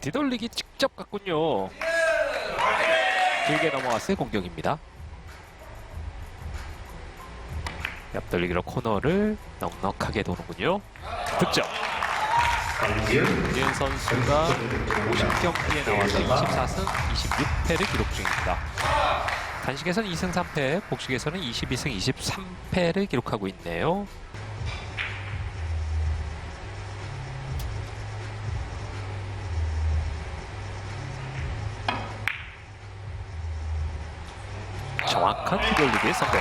뒤돌리기 직접 갔군요. 길게 넘어갔어요. 공격입니다. 옆돌리기로 코너를 넉넉하게 도는군요. 득점. 윤 선수가 50경기에 나와서 24승 26패를 기록 중입니다. 단식에서는 2승 3패, 복식에서는 22승 23패를 기록하고 있네요. 정확한 뒤돌리기의 성공.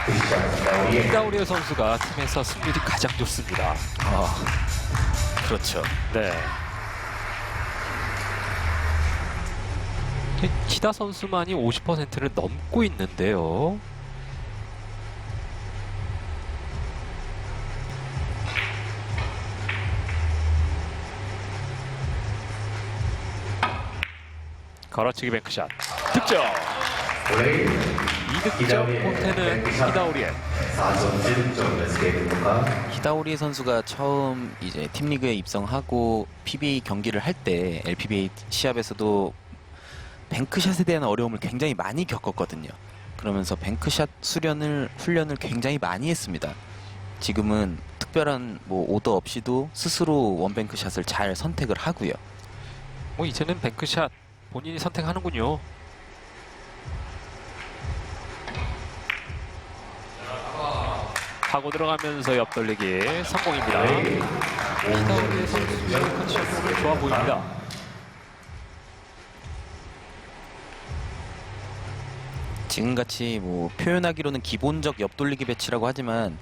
이다우리오 선수가 팀에서 승률이 가장 좋습니다. 아, 그렇죠. 네. 기다 선수만이 50%를 넘고 있는데요. 걸어치기 뱅크샷 득점 2득점 포테는 히다우리에 히다오리 선수가 처음 이제 팀리그에 입성하고 PBA 경기를 할 때 LPBA 시합에서도 뱅크샷에 대한 어려움을 굉장히 많이 겪었거든요. 그러면서 뱅크샷 수련을 훈련을 굉장히 많이 했습니다. 지금은 특별한 뭐 오더 없이도 스스로 원뱅크샷을 잘 선택을 하고요. 뭐 이제는 뱅크샷 본인이 선택하는군요. 하고 들어가면서 옆돌리기 성공입니다. 이다우리 선수의 컨디션이 좋아 보입니다. 지금같이 뭐 표현하기로는 기본적 옆돌리기 배치라고 하지만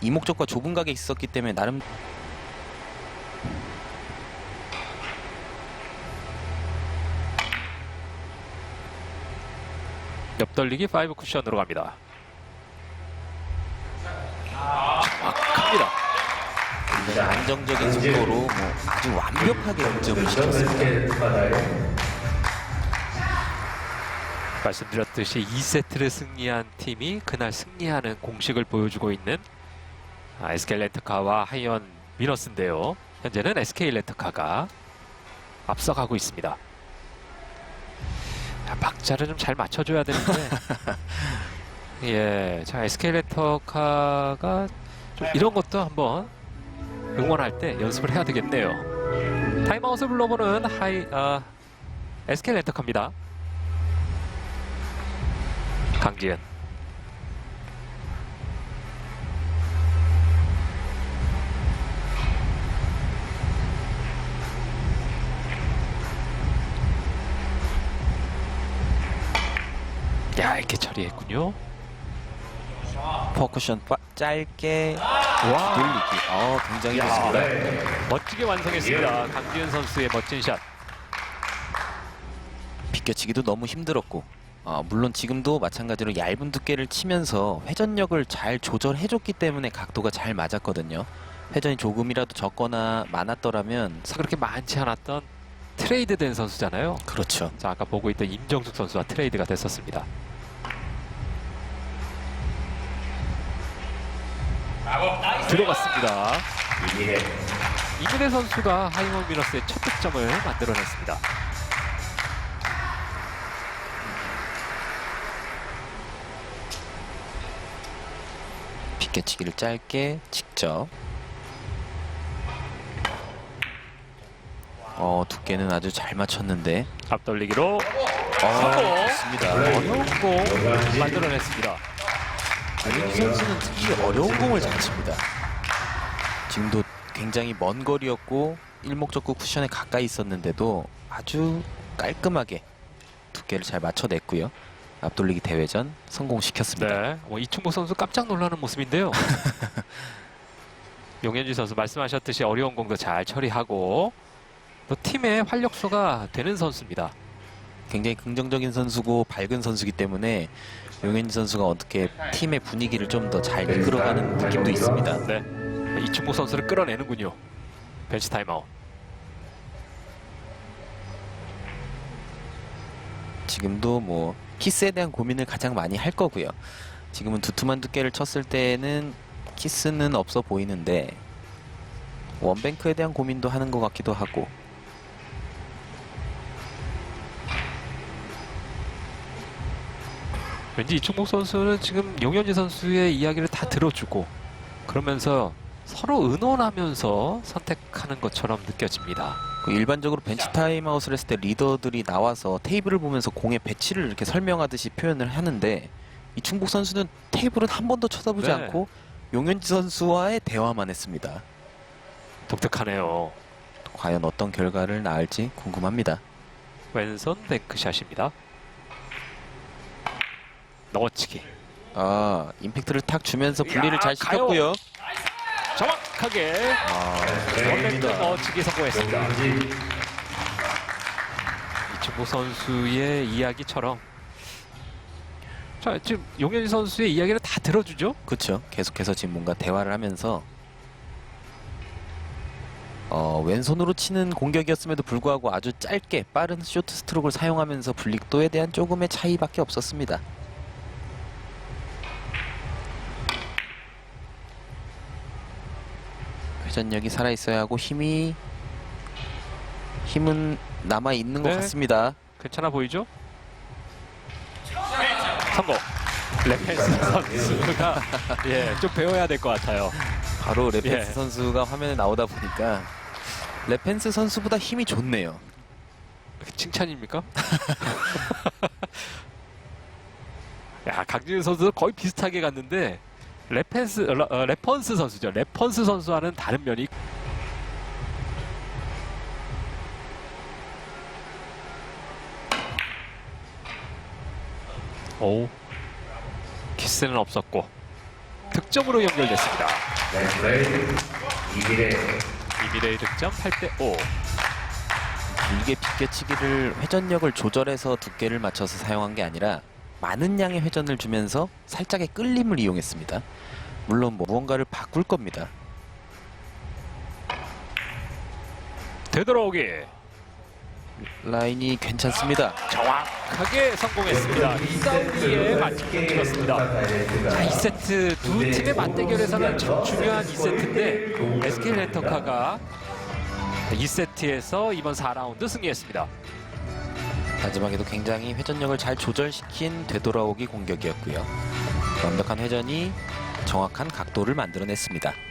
이목적과 좁은 각에 있었기 때문에 나름 옆돌리기 5 쿠션으로 갑니다. 정확합니다. 안정적인 속도로 뭐 아주 완벽하게 득점을 시켰습니다. 말씀드렸듯이 2세트를 승리한 팀이 그날 승리하는 공식을 보여주고 있는 아, SK 렌터카와 하이언 미너스인데요. 현재는 SK 렌터카가 앞서가고 있습니다. 야, 박자를 좀 잘 맞춰줘야 되는데 예, 자 SK 렌터카가 좀 이런 것도 한번 응원할 때 연습을 해야 되겠네요. 타임아웃을 불러보는 하이 아, SK 렌터카입니다. 강지은 야 이렇게 처리했군요 퍼쿠션 빠- 짧게 와 돌리기. 어, 굉장히 야, 좋습니다. 멋지게 완성했습니다 강지은 선수의 멋진 샷 비껴치기도 너무 힘들었고 어, 물론 지금도 마찬가지로 얇은 두께를 치면서 회전력을 잘 조절해줬기 때문에 각도가 잘 맞았거든요. 회전이 조금이라도 적거나 많았더라면 사 그렇게 많지 않았던 트레이드 된 선수잖아요 그렇죠. 자 아까 보고 있던 임정숙 선수와 트레이드가 됐었습니다 들어갔습니다 이민혜 선수가 하이먼 미너스의 첫 득점을 만들어냈습니다 비껴치기를 짧게 직접. 어, 두께는 아주 잘 맞췄는데. 앞돌리기로 어, 성공! 좋습니다. 어려운 공 만들어냈습니다 윤희 선수는 특히 어려운 공을 잘 칩니다. 지금도 굉장히 먼 거리였고 일목적구 쿠션에 가까이 있었는데도 아주 깔끔하게 두께를 잘 맞춰냈고요. 앞돌리기 대회전 성공시켰습니다. 네, 뭐 이충복 선수 깜짝 놀라는 모습인데요. 용현주 선수 말씀하셨듯이 어려운 공도 잘 처리하고 또 팀의 활력소가 되는 선수입니다. 굉장히 긍정적인 선수고 밝은 선수기 때문에 용현지 선수가 어떻게 팀의 분위기를 좀 더 잘 이끌어가는 느낌도 있습니다. 네, 이충복 선수를 끌어내는군요. 벤치 타임아웃. 지금도 뭐 키스에 대한 고민을 가장 많이 할 거고요. 지금은 두툼한 두께를 쳤을 때는 키스는 없어 보이는데 원뱅크에 대한 고민도 하는 것 같기도 하고 왠지 이충복 선수는 지금 용현지 선수의 이야기를 다 들어주고 그러면서 서로 의논하면서 선택하는 것처럼 느껴집니다. 그 일반적으로 벤치 타임아웃을 했을 때 리더들이 나와서 테이블을 보면서 공의 배치를 이렇게 설명하듯이 표현을 하는데 이 충북 선수는 테이블은 한 번도 쳐다보지 네. 않고 용현지 선수와의 대화만 했습니다. 독특하네요. 과연 어떤 결과를 낳을지 궁금합니다. 왼손 뱅크샷입니다. 넣어치기. 아 임팩트를 탁 주면서 분리를 야, 잘 가요. 시켰고요. 정확하게 아, 원뱅크 넣어치기 성공했습니다. 이충복 선수의 이야기처럼 자 지금 용현지 선수의 이야기를 다 들어주죠. 그렇죠. 계속해서 지금 뭔가 대화를 하면서 어, 왼손으로 치는 공격이었음에도 불구하고 아주 짧게 빠른 쇼트 스트로크를 사용하면서 분lik도에 대한 조금의 차이밖에 없었습니다. 회전력이 살아 있어야 하고 힘이 힘은 남아 있는 것 네. 같습니다. 괜찮아 보이죠? 성공. 레펜스 선수가 예, 좀 배워야 될 것 같아요. 바로 레펜스 예. 선수가 화면에 나오다 보니까 레펜스 선수보다 힘이 좋네요. 칭찬입니까? 야, 강진우 선수 거의 비슷하게 갔는데 레펜스 어, 어, 레펀스 선수죠. 레펀스 선수와는 다른 면이 오 키스는 없었고 득점으로 연결됐습니다. 이미래의 득점 8대 5. 길게 비껴치기를 회전력을 조절해서 두께를 맞춰서 사용한 게 아니라 많은 양의 회전을 주면서 살짝의 끌림을 이용했습니다. 물론 뭐 무언가를 바꿀 겁니다. 되돌아오기 라인이 괜찮습니다. 정확하게 성공했습니다. 2사우디에 맞춤을 들었습니다. 자, 2세트 두 팀의 맞대결에서는 참 중요한 2세트인데 SK 렌터카가 2세트에서 이번 4라운드 승리했습니다. 마지막에도 굉장히 회전력을 잘 조절시킨 되돌아오기 공격이었고요. 완벽한 회전이 정확한 각도를 만들어냈습니다.